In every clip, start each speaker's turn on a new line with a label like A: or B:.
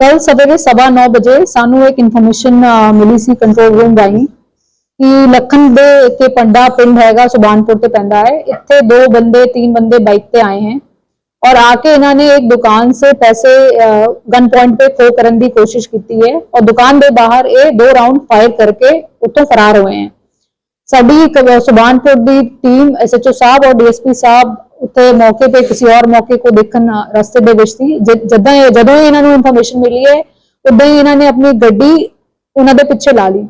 A: कल सवेरे सवा नौ बजे सानू एक ਇਨਫੋਰਮੇਸ਼ਨ मिली सी कंट्रोल रूम राही कि लखन दे के पंडा पिंड ਹੈਗਾ सुबानपुर ਤੇ ਪੈਂਦਾ है। ਇੱਥੇ दो बंदे, तीन बंदे बाइक ਤੇ आए हैं और आके इन्होंने एक दुकान से पैसे गन पॉइंट पे खो करने की कोशिश की है और दुकान के बाहर ये दो राउंड फायर करके उतो फरार हुए हैं। साड़ी सुबानपुर की टीम एस एच ओ साहब और डीएसपी साहब ਉੱਥੇ ਮੌਕੇ ਤੇ ਕਿਸੇ ਹੋਰ ਮੌਕੇ ਕੋ ਦੇਖਣ ਰਸਤੇ ਦੇ ਵਿੱਚ ਸੀ। ਜਦੋਂ ਜਦੋਂ ਇਹਨਾਂ ਨੂੰ ਇਨਫੋਰਮੇਸ਼ਨ ਮਿਲੀ ਹੈ ਉਦੋਂ ਹੀ ਇਹਨਾਂ ਨੇ ਆਪਣੀ ਗੱਡੀ ਉਹਨਾਂ ਦੇ ਪਿੱਛੇ ਲਾ ਲਈ।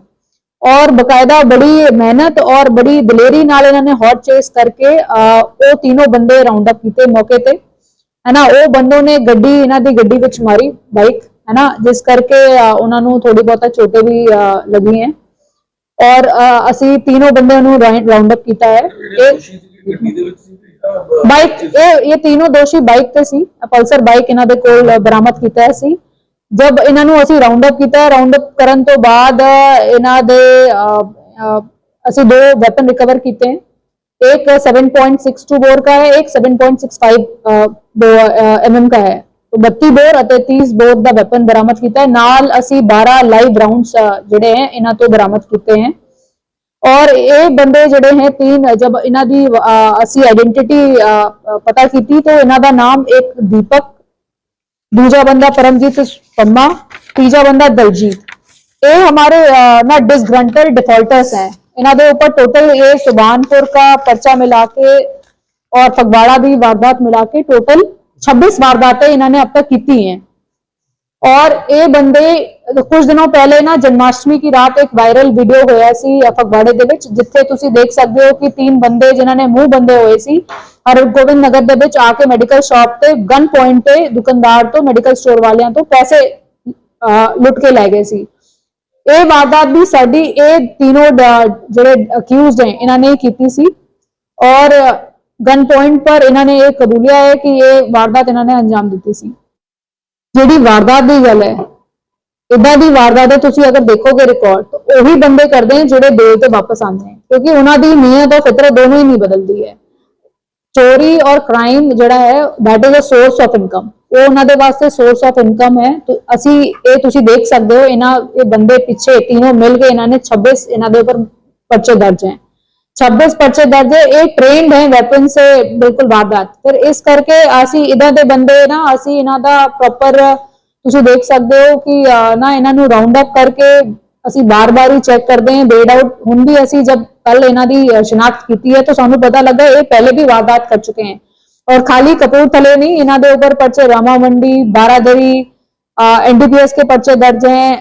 A: ਔਰ ਬਕਾਇਦਾ ਬੜੀ ਮਿਹਨਤ ਔਰ ਬੜੀ ਦਲੇਰੀ ਨਾਲ ਇਹਨਾਂ ਨੇ ਹੌਟ ਚੇਸ ਕਰਕੇ ਉਹ ਤਿੰਨੋਂ ਬੰਦੇ ਰਾਉਂਡ ਅਪ ਕੀਤੇ ਮੌਕੇ ਤੇ। ਹੈ ਨਾ ਉਹ ਬੰਦੋ ਨੇ ਗੱਡੀ ਇਹਨਾਂ ਦੀ ਗੱਡੀ ਵਿੱਚ ਮਾਰੀ ਬਾਈਕ ਹੈ ਜਿਸ ਕਰਕੇ ਉਹਨਾਂ ਨੂੰ ਥੋੜੀ ਬਹੁਤਾ ਚੋਟੇ ਵੀ ਅਹ, ਲੱਗੀ ਹੈ। ਔਰ ਅਸੀਂ ਤਿੰਨੋਂ ਬੰਦਿਆਂ ਨੂੰ ਰਾਉਂਡ ਅਪ ਕੀਤਾ ਹੈ। ਇਹ ਬਾਈਕ ਇਹ ਇਹ ਤਿੰਨੋਂ ਦੋਸ਼ੀ ਬਾਈਕ ਤੇ ਸੀ ਪਲਸਰ ਬਾਈਕ ਇਹਨਾਂ ਦੇ ਕੋਲ ਬਰਾਮਦ ਕੀਤਾ ਹੈ ਸੀ ਜਦ ਇਹਨਾਂ ਨੂੰ ਅਸੀਂ ਰਾਉਂਡ ਅਪ ਕੀਤਾ ਰਾਉਂਡ ਅਪ ਕਰਨ ਤੋਂ ਬਾਅਦ ਇਹਨਾਂ ਦੇ ਅ, ਅ, ਅਸੀਂ ਦੋ ਵੈਪਨ ਰਿਕਵਰ ਕੀਤੇ हैं। एक 7.62 बोर का है एक 7.65 एमएम का है तो 32 ਬੋਰ ਅਤੇ 30 ਬੋਰ ਦਾ ਵੈਪਨ ਬਰਾਮਦ ਕੀਤਾ ਹੈ ਨਾਲ ਅਸੀਂ 12 ਲਾਈਵ ਰਾਉਂਡਸ ਜਿਹੜੇ ਹੈ ਇਹਨਾਂ ਤੋਂ ਬਰਾਮਦ ਕੀਤੇ हैं ਔਰ ਇਹ ਬੰਦੇ ਜਿਹੜੇ ਹੈ ਤਿੰਨ ਜਦ ਇਹਨਾਂ ਦੀ ਅਸੀਂ ਆਇਡੈਂਟੀਟੀ ਪਤਾ ਕੀਤੀ तो ਇਹਨਾਂ ਦਾ नाम एक दीपक, दूजा बंदा परमजीत पम्मा तीजा बंदा दलजीत। ये हमारे ना डिसग्रंटल डिफॉल्टर्स हैं। इन्होंने ऊपर टोटल ये सुबानपुर का पर्चा मिला के और फगवाड़ा भी वारदात मिला के टोटल 26 वारदातें इन्होंने अब तक की हैं। और ये बंदे ਕੁਝ ਦਿਨੋਂ ਪਹਿਲੇ ਨਾ ਜਨਮਾਸ਼ਟਮੀ ਦੀ ਰਾਤ ਇੱਕ ਵਾਇਰਲ ਵੀਡੀਓ ਹੋਇਆ ਸੀ ਫਗਵਾੜੇ ਦੇ ਵਿੱਚ, ਜਿੱਥੇ ਤੁਸੀਂ ਦੇਖ ਸਕਦੇ ਹੋ ਕਿ ਤਿੰਨ ਬੰਦੇ ਜਿਨ੍ਹਾਂ ਨੇ ਮੂੰਹ ਬੰਦੇ ਹੋਏ ਸੀ, ਹਰਗੋਬਿੰਦ ਨਗਰ ਦੇ ਵਿੱਚ ਆ ਕੇ ਮੈਡੀਕਲ ਸ਼ਾਪ ਤੇ ਗਨ ਪੁਆਇੰਟ ਤੇ ਦੁਕਾਨਦਾਰ ਤੋਂ ਮੈਡੀਕਲ ਸਟੋਰ ਵਾਲਿਆਂ ਤੋਂ ਪੈਸੇ ਲੁੱਟ ਕੇ ਲੈ ਗਏ ਸੀ। ਇਹ ਵਾਰਦਾਤ ਵੀ ਸਾਡੀ, ਇਹ ਤਿੰਨੋਂ ਜਿਹੜੇ ਅਕਿਊਜ਼ਡ ਨੇ, ਇਹਨਾਂ ਨੇ ਕੀਤੀ ਸੀ। ਔਰ ਗਨ ਪੁਆਇੰਟ ਪਰ ਇਹਨਾਂ ਨੇ ਇਹ ਕਬੂਲਿਆ ਹੈ ਕਿ ਇਹ ਵਾਰਦਾਤ ਇਹਨਾਂ ਨੇ ਅੰਜਾਮ ਦਿੱਤੀ ਸੀ। ਜਿਹੜੀ ਵਾਰਦਾਤ ਦੀ ਗੱਲ ਹੈ ਇਦਾਂ ਦੀ ਵਾਰਦਾਤ ਤੁਸੀਂ ਅਗਰ ਦੇਖੋਗੇ ਰਿਕਾਰਡ ਤਾਂ ਉਹੀ ਬੰਦੇ ਕਰਦੇ ਨੇ ਜਿਹੜੇ ਬੇਲ ਤੇ ਵਾਪਸ ਆਉਂਦੇ ਨੇ, ਕਿਉਂਕਿ ਉਹਨਾਂ ਦੀ ਨੀਅਤ ਔਰ ਫਿਤਰਤ ਦੋਨੋਂ ਹੀ ਨਹੀਂ ਬਦਲਦੀ ਹੈ। ਚੋਰੀ ਔਰ ਕ੍ਰਾਈਮ ਜਿਹੜਾ ਹੈ, that is a source of income ਉਹ ਉਹਨਾਂ ਦੇ ਵਾਸਤੇ source of income ਹੈ। ਅਸੀਂ ਇਹ ਤੁਸੀਂ ਦੇਖ ਸਕਦੇ ਹੋ, ਇਹਨਾਂ, ਇਹ ਬੰਦੇ ਪਿੱਛੇ ਤਿੰਨੋਂ ਮਿਲ ਕੇ ਇਹਨਾਂ ਨੇ 26 ਇਹਨਾਂ ਦੇ ਉੱਪਰ ਪਰਚੇ ਦਰਜ ਹੈ। 26 ਪਰਚੇ ਦਰਜ ਹੈ, ਇਹ ਟ੍ਰੇਨਡ ਹੈ ਵੈਪਨ ਸੇ ਬਿਲਕੁਲ ਵਾਰਦਾਤ। ਫਿਰ ਇਸ ਕਰਕੇ ਅਸੀਂ ਇਦਾਂ ਦੇ ਬੰਦੇ ਨਾ, ਅਸੀਂ ਇਹਨਾਂ ਦਾ ਪ੍ਰੋਪਰ ਤੁਸੀਂ ਦੇਖ ਸਕਦੇ ਹੋ ਕਿ ਅਹ, ਨਾ ਇਹਨਾਂ ਨੂੰ ਰਾਉਂਡ ਅਪ ਕਰਕੇ ਅਸੀਂ ਬਾਰ-ਬਾਰ ਹੀ ਚੈੱਕ ਕਰਦੇ ਹਾਂ ਬੇਡ ਆਊਟ ਹੁਣ ਵੀ ਅਸੀਂ ਜਦ ਕੱਲ ਇਹਨਾਂ ਦੀ ਅਹ, ਸ਼ਨਾਖਤ ਕੀਤੀ ਹੈ ਤਾਂ ਸਾਨੂੰ ਪਤਾ ਲੱਗਾ ਇਹ ਪਹਿਲੇ ਵੀ ਵਾਰਦਾਤ ਕਰ ਚੁੱਕੇ हैं और खाली कपूरथले नहीं ਇਹਨਾਂ ਦੇ ਉੱਪਰ ਪਰਚੇ ਰਾਮਾ ਮੰਡੀ ਬਾਰਾਦਰੀ ਐਨਡੀਪੀਐਸ के पर्चे दर्ज हैं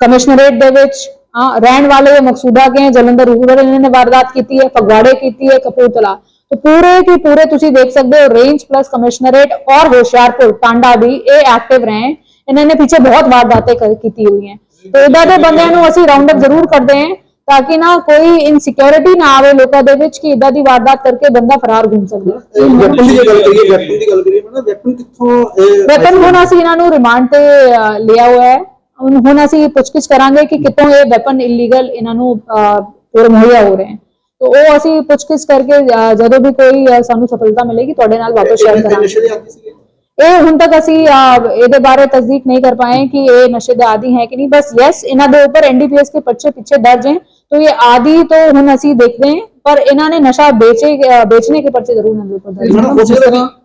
A: ਕਮਿਸ਼ਨਰੇਟ ਦੇ ਵਿੱਚ ਹਾਂ ਰਹਿਣ ਵਾਲੇ ਮਕਸੂਦਾ ਕੇ हैं, ਜਲੰਧਰ ਰੂਰਲ ਇਹਨਾਂ ਨੇ ਵਾਰਦਾਤ ਕੀਤੀ ਹੈ ਫਗਵਾੜੇ ਕੀਤੀ ਹੈ ਕਪੂਰਥਲਾ तो पूरे के पूरे ਤੁਸੀਂ ਦੇਖ ਸਕਦੇ ਹੋ ਰੇਂਜ ਪਲਸ ਕਮਿਸ਼ਨਰੇਟ ਔਰ ਹੋਸ਼ਿਆਰਪੁਰ ਟਾਂਡਾ ਵੀ ਇਹ ਐਕਟਿਵ ਰਹੇ ਇਹਨਾਂ ਨੇ ਪਿੱਛੇ ਬਹੁਤ ਵਾਰਦਾਤਾਂ ਕੀਤੀ ਹੋਈ ਹੈ ਤੇ ਇਦਾਂ ਦੇ ਬੰਦਿਆਂ ਨੂੰ ਅਸੀਂ ਰਾਉਂਡ ਅਪ ਜ਼ਰੂਰ ਕਰਦੇ ਹਾਂ ਤਾਂ ਕਿ ਨਾ ਕੋਈ ਇਨਸਿਕਿਉਰਿਟੀ ਨਾ ਆਵੇ ਲੋਕਾਂ ਦੇ ਵਿੱਚ ਕਿ ਇਦਾਂ ਦੀ ਵਾਰਦਾਤ ਕਰਕੇ ਬੰਦਾ ਫਰਾਰ ਘੁੰਮ ਸਕਦਾ
B: ਵੈਪਨ ਦੀ ਗੱਲ ਕਰੀਏ ਵੈਪਨ ਦੀ ਗੱਲ ਕਰੀਏ ਨਾ ਵੈਪਨ ਕਿੱਥੋਂ
A: ਵੈਪਨ ਹੁਣ ਅਸੀਂ ਇਹਨਾਂ ਨੂੰ ਰਿਮਾਂਡ ਤੇ ਲਿਆ ਹੋਇਆ ਹੈ ਹੁਣ ਅਸੀਂ ਪੁੱਛਗਿੱਛ ਕਰਾਂਗੇ ਕਿ ਕਿਤੋਂ ਇਹ ਵੈਪਨ ਇਲੀਗਲ ਇਹਨਾਂ ਨੂੰ ਪੂਰੇ ਮੁਹੱਈਆ ਹੋ ਰਹੇ ਹਨ ਤੋ ਉਹ ਅਸੀਂ ਪੁੱਛਗਿੱਛ ਕਰਕੇ ਜਦੋਂ ਵੀ ਕੋਈ ਸਾਨੂੰ ਸਫਲਤਾ ਮਿਲੇਗੀ ਤੁਹਾਡੇ ਨਾਲ ਵਾਪਸ ਸ਼ੇਅਰ ਕਰਾਂਗੇ ਇਹ ਹੁਣ ਤੱਕ ਅਸੀਂ ਇਹਦੇ ਬਾਰੇ ਤਸਦੀਕ ਨਹੀਂ ਕਰ ਪਾਏ ਕਿ ਇਹ ਨਸ਼ੇ ਦੇ ਆਦੀ ਹੈ ਕਿ ਨਹੀਂ ਬਸ ਯੈਸ ਇਹਨਾਂ ਦੇ ਉੱਪਰ ਐਨਡੀਪੀਐਸ ਦੇ ਪਰਚੇ ਪਿੱਛੇ ਦਰਜ ਹੈ तो ये आदि तो हम असी देखते हैं पर इन्होंने नशा बेचे बेचने के पर्चे ज़रूर हम लोग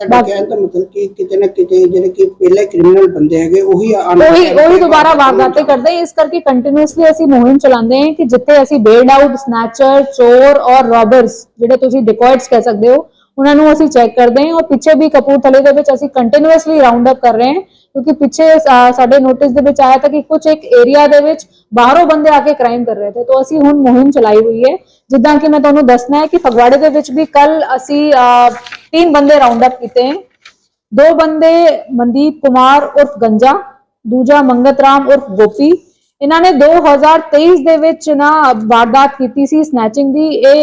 C: ਤੁਹਾਡਾ ਕਹਿਣ ਦਾ ਮਤਲਬ ਕਿ ਕਿਤੇ ਨਾ ਕਿਤੇ ਜਿਹੜੇ ਕਿ ਪਹਿਲੇ ਕ੍ਰਿਮੀਨਲ ਬੰਦੇ ਹੈਗੇ ਉਹੀ ਵਾਲੇ
A: ਉਹੀ ਉਹੀ ਦੁਬਾਰਾ ਵਾਰਦਾਤੇ ਕਰਦੇ। ਇਸ ਕਰਕੇ ਕੰਟੀਨਿਊਸਲੀ ਅਸੀਂ ਮੁਹਿੰਮ ਚਲਾਉਂਦੇ ਹਾਂ ਕਿ ਜਿੱਥੇ ਅਸੀਂ ਬੇਲਡ ਆਊਟ ਸਨੈਚਰ ਚੋਰ ਔਰ ਰੋਬਰਸ ਜਿਹੜੇ ਤੁਸੀਂ ਡਿਕੋਇਟਸ ਕਹਿ ਸਕਦੇ ਹੋ ਉਹਨਾਂ ਨੂੰ ਅਸੀਂ ਚੈੱਕ ਕਰਦੇ ਹਾਂ ਔਰ ਪਿੱਛੇ ਵੀ ਕਪੂਰਥਲੇ ਦੇ ਵਿੱਚ ਅਸੀਂ ਕੰਟੀਨਿਊਸਲੀ ਰਾਉਂਡ ਅਪ ਕਰ ਰਹੇ ਹਾਂ ਕਿਉਂਕਿ ਪਿੱਛੇ ਸਾਡੇ ਨੋਟਿਸ ਦੇ ਵਿੱਚ ਆਇਆ ਤਾਂ ਕਿ ਕੁਝ ਇੱਕ ਏਰੀਆ ਦੇ ਵਿੱਚ ਬਾਹਰੋਂ ਬੰਦੇ ਆ ਕੇ ਕ੍ਰਾਈਮ ਕਰ ਰਹੇ ਥੇ ਤਾਂ ਅਸੀਂ ਹੁਣ ਮੁਹਿੰਮ ਚਲਾਈ ਹੋਈ ਹੈ। ਜਿੱਦਾਂ ਕਿ ਮੈਂ ਤੁਹਾਨੂੰ ਦੱਸਣਾ ਹੈ ਕਿ ਫਗਵਾੜੇ ਦੇ ਵਿੱਚ ਵੀ ਕੱਲ ਅਸੀਂ ਤਿੰਨ ਬੰਦੇ ਰਾਉਂਡ ਅਪ ਕੀਤੇ ਹਨ ਦੋ ਬੰਦੇ ਮਨਦੀਪ ਕੁਮਾਰ ਉਰਫ ਗੰਜਾ, ਦੂਜਾ ਮੰਗਤ ਰਾਮ ਉਰਫ ਗੋਪੀ। ਇਹਨਾਂ ਨੇ 2023 ਦੇ ਵਿੱਚ ਨਾ ਵਾਰਦਾਤ ਕੀਤੀ ਸੀ ਸਨੈਚਿੰਗ ਦੀ। ਇਹ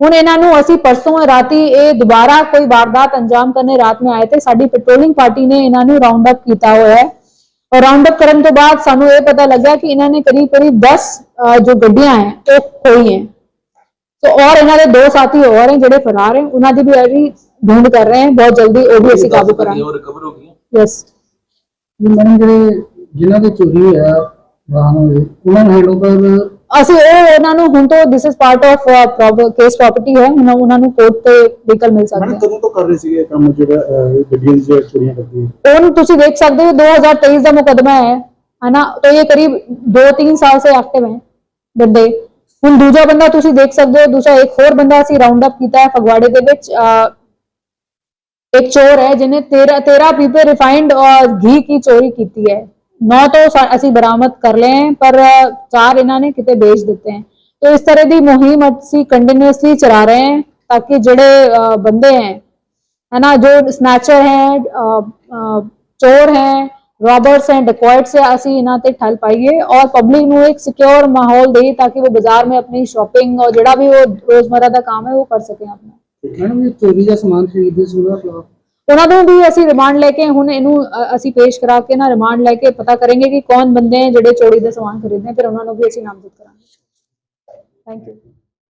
A: ਹੁਣ ਇਹਨਾਂ ਨੂੰ ਅਸੀਂ ਪਰਸੋਂ ਰਾਤੀ ਇਹ ਦੁਬਾਰਾ ਕੋਈ ਵਾਰਦਾਤ ਅੰਜਾਮ ਕਰਨੇ ਰਾਤ ਨੂੰ ਆਏ ਤੇ ਸਾਡੀ ਪੈਟਰੋਲਿੰਗ ਪਾਰਟੀ ਨੇ ਇਹਨਾਂ ਨੂੰ ਰਾਉਂਡ ਅਪ ਕੀਤਾ ਹੋਇਆ ਹੈ। ਔਰ ਰਾਉਂਡ ਅਪ ਕਰਨ ਤੋਂ ਬਾਅਦ ਸਾਨੂੰ ਇਹ ਪਤਾ ਲੱਗਾ ਕਿ ਇਹਨਾਂ ਨੇ ਕਰੀਬ ਕਰੀਬ 10 ਜੋ ਗੱਡੀਆਂ ਹੈ ਉਹ ਖੋਈ ਹੈ। ਸੋ ਔਰ ਇਹਨਾਂ ਦੇ ਦੋ ਸਾਥੀ ਹੋਰ ਹੈ ਜਿਹੜੇ ਫਰਾਰ ਹੈ ਉਹਨਾਂ ਦੀ ਵੀ ਅਸੀਂ ਢੂੰਡ ਕਰ ਰਹੇ ਹਾਂ। ਬਹੁਤ ਜਲਦੀ ਉਹ ਵੀ ਅਸੀਂ ਕਾਬੂ ਕਰਾਂਗੇ।
D: ਉਹ ਰਿਕਵਰ ਹੋ ਗਈਆਂ?
A: ਯੈਸ
E: ਮੈਡਮ ਜਿਹੜੇ ਜਿਨ੍ਹਾਂ ਦੇ ਚੋਰੀ ਹੋਇਆ ਵਾਹਨ ਹੋਏ ਉਹਨਾਂ ਹੈਂਡਓਵਰ
A: ਅਸੀਂ ਉਹ ਉਹਨਾਂ ਨੂੰ ਹੁਣ ਤੋਂ this is part of case property ਹੈ ਹੁਣ ਉਹਨਾਂ ਨੂੰ ਕੋਰਟ ਤੇ ਵਹੀਕਲ ਮਿਲ ਸਕਦੇ
B: ਮੈਡਮ
A: ਹੈ।
B: ਕਦੋਂ ਤੋਂ ਕਰ ਰਹੇ ਸੀਗੇ ਇਹ ਕੰਮ ਜਿਹੜਾ ਅਹ, ਗੱਡੀਆਂ ਚੋਰੀਆਂ ਕਰਦੀ ਹੈ
A: ਉਹਨੂੰ ਤੁਸੀਂ ਦੇਖ ਸਕਦੇ ਹੋ 2023 ਦਾ ਮੁਕਦਮਾ ਹੈ ਹੈ ਨਾ ਇਹ ਕਰੀਬ 2-3 ਸਾਲ ਸੇ ਐਕਟਿਵ ਹੈ ਬੰਦੇ। ਹੁਣ ਦੂਜਾ ਬੰਦਾ ਤੁਸੀਂ ਦੇਖ ਸਕਦੇ ਹੋ ਦੂਸਰਾ ਇੱਕ ਹੋਰ ਬੰਦਾ ਅਸੀਂ ਰਾਉਂਡ ਅਪ ਕੀਤਾ ਹੈ ਫਗਵਾੜੇ ਦੇ ਵਿੱਚ ਇੱਕ ਚੋਰ ਹੈ ਜਿਹਨੇ 13 13 ਪੀਪੇ ਰਿਫਾਈਂਡ ਔਰ ਘੀ ਕੀ ਚੋਰੀ ਕੀਤੀ ਹੈ। नौ तो ਅਸੀਂ ਬਰਾਮਦ ਕਰ ਲਏ ਪਰ ਚਾਰ ਇਹਨਾਂ ਨੇ ਕਿਤੇ ਵੇਚ ਦਿੱਤੇ ਹਨ तो इस तरह की मुहिम ਅਸੀਂ कंटिन्यूसली चला रहे हैं ताकि ਜਿਹੜੇ बंदे हैं है ना जो स्नैचर हैं चोर हैं रॉबर्स हैं डिकॉइट्स ਅਸੀਂ ਇਹਨਾਂ ਤੇ ਠੱਲ ਪਾਈਏ ਔਰ ਪਬਲਿਕ ਨੂੰ ਇੱਕ ਸਿਕਿਉਰ ਮਾਹੌਲ ਦੇ ਤਾਂ ਕਿ ਉਹ ਬਾਜ਼ਾਰ ਮੇਂ ਆਪਣੀ ਸ਼ਾਪਿੰਗ ਔਰ ਜਿਹੜਾ ਵੀ ਉਹ ਰੋਜ਼ਮਰਰਾ ਦਾ ਕੰਮ ਹੈ, ਉਹ ਕਰ ਸਕੇ ਆਪਣਾ।
E: ਮੈਡਮ, ਇਹ ਚੋਰੀ ਦਾ ਸਮਾਨ ਖਰੀਦਦੇ ਸੀ ਉਹਦਾ
A: ਉਹਨਾਂ ਨੂੰ ਵੀ ਅਸੀਂ ਰਿਮਾਂਡ ਲੈ ਕੇ ਹੁਣ ਇਹਨੂੰ ਅਸੀਂ ਪੇਸ਼ ਕਰਾ ਕੇ ਨਾ ਰਿਮਾਂਡ ਲੈ ਕੇ ਪਤਾ ਕਰਾਂਗੇ ਕਿ ਕੌਣ ਬੰਦੇ ਹੈ ਜਿਹੜੇ ਚੋਰੀ ਦਾ ਸਮਾਨ ਖਰੀਦਦੇ ਫਿਰ ਉਹਨਾਂ ਨੂੰ ਵੀ ਅਸੀਂ ਨਾਮਜ਼ਦ ਕਰਾਂਗੇ। Thank you